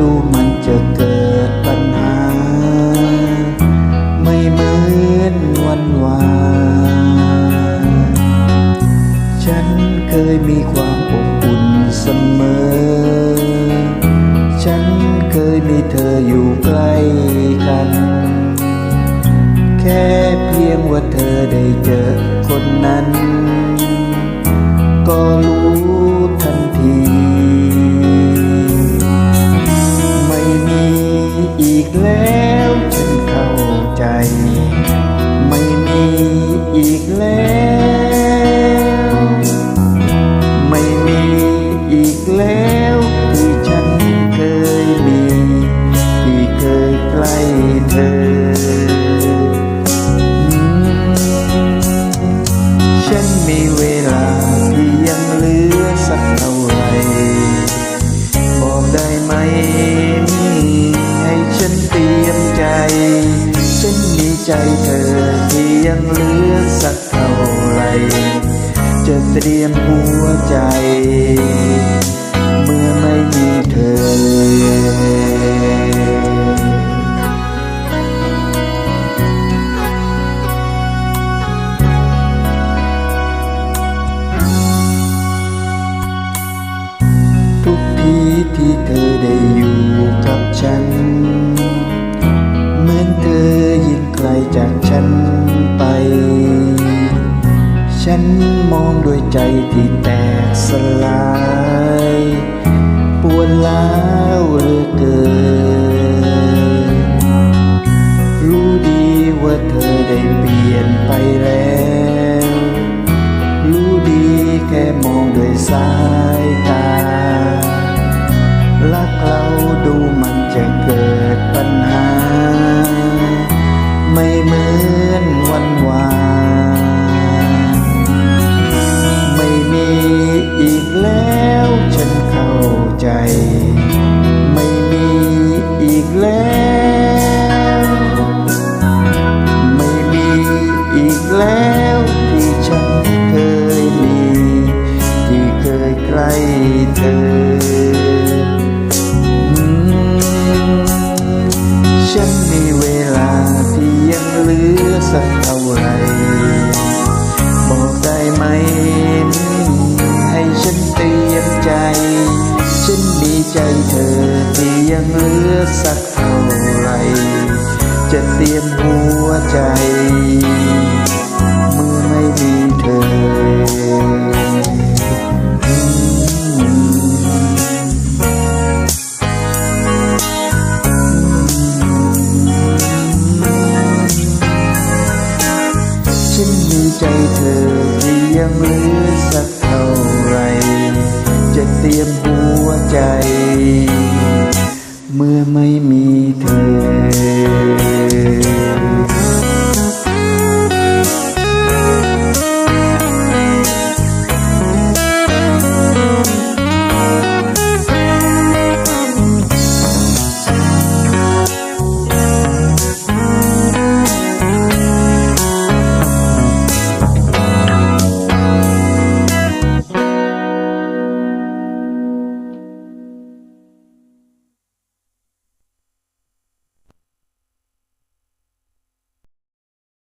ดูมันจะเกิดปัญหา ไม่เหมือนวันวานฉันเคยมีความอบอุ่นเสมอ ฉันเคยมีเธออยู่ใกล้กัน แค่เพียงว่าเธอได้เจอคนนั้น ใจ ไม่มีอีกแล้ว ยังเหลือสักเท่าไรจะเตรียมหัวใจ เมื่อไม่มีเธอ องด้วยใจที่แตกสลาย ปวดล้าวเหลือเกิน รู้ดีว่าเธอได้เปลี่ยนไปแล้ว รู้ดีแค่มองด้วยสาย ยังเหลือสักเท่าไร จะเตรียมหัวใจ เมื่อไม่มีเธอฉันมีใจเธอที่ยังเหลือสัก